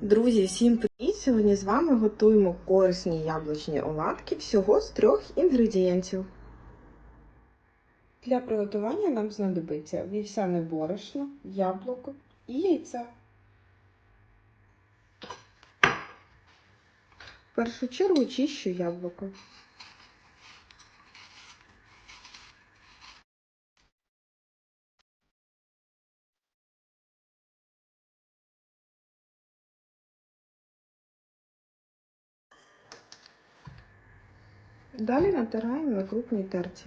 Друзі, всім привіт! Сьогодні з вами готуємо корисні яблучні оладки всього з трьох інгредієнтів. Для приготування нам знадобиться вівсяне борошно, яблуко і яйця. В першу чергу чищу яблуко. Далі натираємо на крупній терці.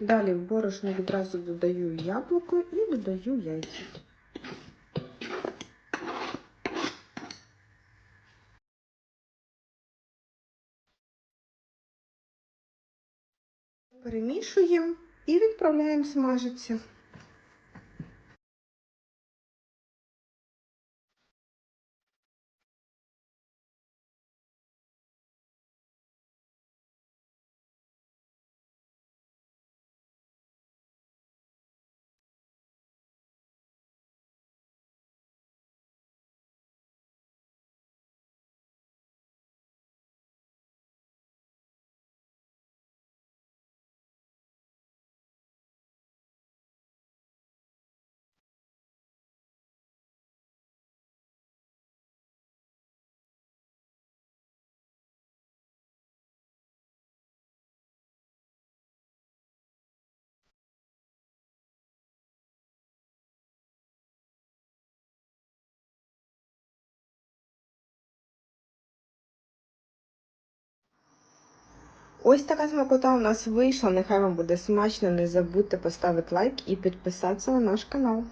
Далі в борошно відразу додаю яблуко і додаю яйця. Перемішуємо і відправляємо смажитися. Ось така смакота у нас вийшла. Нехай вам буде смачно. Не забудьте поставити лайк і підписатися на наш канал.